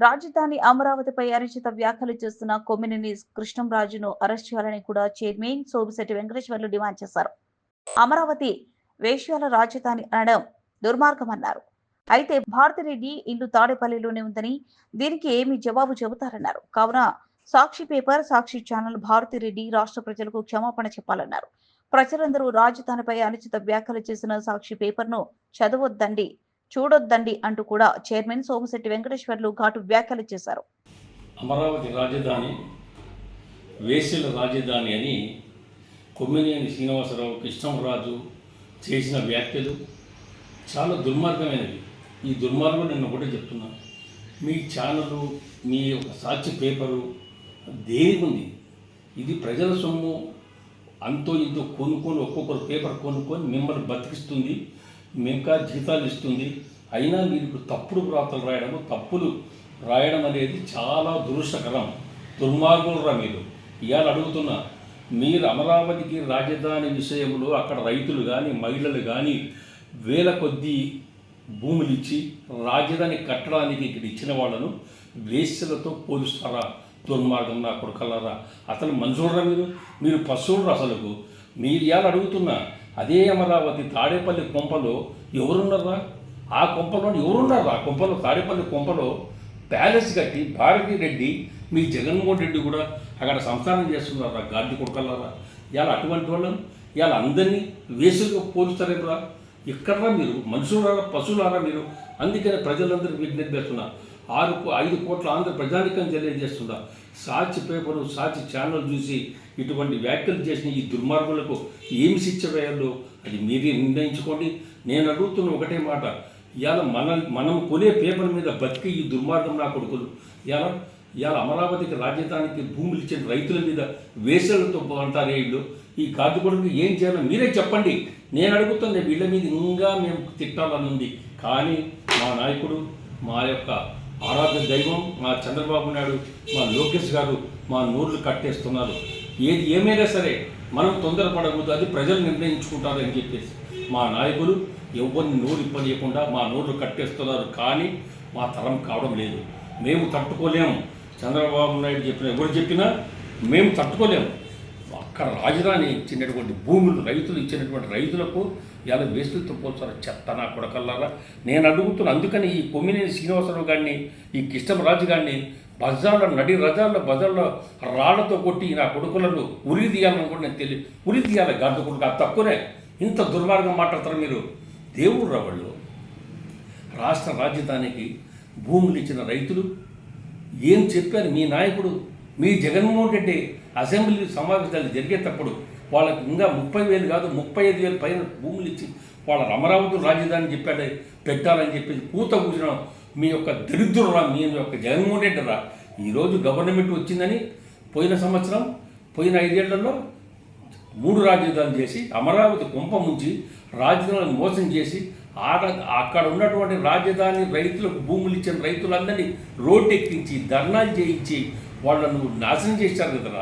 రాజధాని అమరావతిపై అరిచిత వ్యాఖ్యలు చేస్తున్న కొమ్మినేని కృష్ణంరాజును అరెస్ట్ చేయాలని కూడా చైర్మన్ సోమిశెట్టి వెంకటేశ్వర్లు డిమాండ్ చేశారు. అమరావతి వేష్యాల రాజధాని అనడం దుర్మార్గమన్నారు. అయితే భారతిరెడ్డి ఇల్లు తాడేపల్లిలోనే ఉందని దీనికి ఏమి జవాబు చెబుతారన్నారు. కావున సాక్షి పేపర్ సాక్షి ఛానల్ భారతిరెడ్డి రాష్ట్ర ప్రజలకు క్షమాపణ చెప్పాలన్నారు. ప్రజలందరూ రాజధానిపై అనుచిత వ్యాఖ్యలు చేసిన సాక్షి పేపర్ను చదవొద్దండి. చూడొద్దండి అంటూ కూడా చైర్మన్ సోమశెట్టి వెంకటేశ్వర్లు ఘాటు వ్యాఖ్యలు చేశారు. అమరావతి రాజధాని వేసల రాజధాని అని కొమ్మినేని శ్రీనివాసరావు కృష్ణంరాజు చేసిన వ్యాఖ్యలు చాలా దుర్మార్గమైనవి. ఈ దుర్మార్గం నేను ఒకటే చెప్తున్నా. మీ ఛానలు మీ యొక్క సాక్షి పేపరు దేనికి ఉంది? ఇది ప్రజల సొమ్ము. అంతో ఇంతో కొనుక్కొని ఒక్కొక్కరు పేపర్ కొనుక్కొని మిమ్మల్ని బతికిస్తుంది. ఇంకా జీతాలు ఇస్తుంది. అయినా మీరు ఇప్పుడు తప్పుడు వ్రాతలు రాయడము తప్పులు రాయడం అనేది చాలా దురుష్టకరం దుర్మార్గులరా మీరు? ఇవాళ అడుగుతున్నా మీరు అమరావతికి రాజధాని విషయంలో అక్కడ రైతులు కానీ మహిళలు కానీ వేల కొద్దీ భూములు ఇచ్చి రాజధాని కట్టడానికి ఇక్కడ ఇచ్చిన వాళ్ళను వేశ్యలతో పోలుస్తారా? దుర్మార్గం నా కొడుకల్లారా అసలు మనుషులరా మీరు? మీరు పశువులు అసలుకు. మీరు ఇవాళ అడుగుతున్నా అదే అమరావతి తాడేపల్లి కొంపలో ఎవరున్నారా ఆ కొంపలో ఎవరున్నారా ఆ కొంపలో తాడేపల్లి కొంపలో ప్యాలెస్ కట్టి భారతీ రెడ్డి మీ జగన్మోహన్ రెడ్డి కూడా అక్కడ సంసారం చేస్తున్నారా? గాడ్డి కొడుకల్లారా ఇవాళ అటువంటి వాళ్ళని ఇవాళ అందరినీ వేసులుగా పోలుస్తారేమరా ఎక్కడరా మీరు? మనుషులారా? పశువులారా మీరు? అందుకనే ప్రజలందరూ విజ్ఞప్తి చేస్తున్నా ఆరు కో- ఐదు కోట్ల ఆంధ్ర ప్రజానికం తెలియజేస్తుందా సాక్షి పేపరు సాక్షి ఛానల్ చూసి ఇటువంటి వ్యాఖ్యలు చేసిన ఈ దుర్మార్గులకు ఏమి శిక్ష వేయాలో అది మీరే నిర్ణయించుకోండి. నేను అడుగుతున్న ఒకటే మాట ఇవాళ మన మనం కొనే పేపర్ మీద బతికి ఈ దుర్మార్గం నా కొడుకులు. ఇవాళ ఇవాళ అమరావతికి రాజధానికి భూములు ఇచ్చిన రైతుల మీద వేసలతో అంటారు వీళ్ళు. ఈ కాదు కొడుకు ఏం చేయాలో మీరే చెప్పండి. నేను అడుగుతున్నా వీళ్ళ మీద ఇంకా మేము తిట్టాలని ఉంది కానీ మా నాయకుడు మా యొక్క ఆరాధ్య దైవం మా చంద్రబాబు నాయుడు మా లోకేష్ గారు మా నోర్లు కట్టేస్తున్నారు. ఏది ఏమైనా సరే మనం తొందరపడకూడదు అది ప్రజలు నిర్ణయించుకుంటారు అని చెప్పేసి. మా నాయకులు ఎవరిని నోరు ఇప్పనీయకుండా మా నోర్లు కట్టేస్తున్నారు కానీ మా తరం కావడం లేదు. మేము తట్టుకోలేము. చంద్రబాబు నాయుడు చెప్పిన ఎవరు చెప్పినా మేము తట్టుకోలేము. అక్కడ రాజధాని ఇచ్చినటువంటి భూములు రైతులు ఇచ్చినటువంటి రైతులకు ఇలా వేస్తులతో పోల్చారు చెత్త నా కొడకల్లారా? నేను అడుగుతున్నా అందుకని ఈ కొమ్మినేని శ్రీనివాసరావు గారిని ఈ కృష్ణరాజు గారిని బజార్లో నడి రజాల్లో బజార్లో రాళ్ళతో కొట్టి నా కొడుకులను ఉరి తీయాలని కూడా నేను తెలియదు ఉరి తీయాలి గడ్డ కొడుకు అది తక్కువనే. ఇంత దుర్మార్గం మాట్లాడతారు మీరు? దేవుడు రా వాళ్ళు. రాష్ట్ర రాజధానికి భూములు ఇచ్చిన రైతులు ఏం చెప్పారు మీ నాయకుడు? మీ జగన్మోహన్ రెడ్డి అసెంబ్లీ సమావేశాలు జరిగేటప్పుడు వాళ్ళకి ఇంకా ముప్పై వేలు కాదు ముప్పై ఐదు వేలు పైన భూములు ఇచ్చి వాళ్ళ అమరావతి రాజధాని చెప్పాడు పెట్టాలని చెప్పేసి కూత కూసిన మీ యొక్క దరిద్రురా మీ యొక్క జగన్మోహన్ రెడ్డి రా ఈరోజు గవర్నమెంట్ వచ్చిందని పోయిన సంవత్సరం పోయిన ఐదేళ్ళలో మూడు రాజధానులు చేసి అమరావతి కుంప ముంచి రాజధానులను మోసం చేసి ఆడ అక్కడ ఉన్నటువంటి రాజధాని రైతులకు భూములు ఇచ్చిన రైతులందరినీ రోడ్డెక్కించి ధర్నాలు చేయించి వాళ్ళను నాశనం చేశారు కదరా.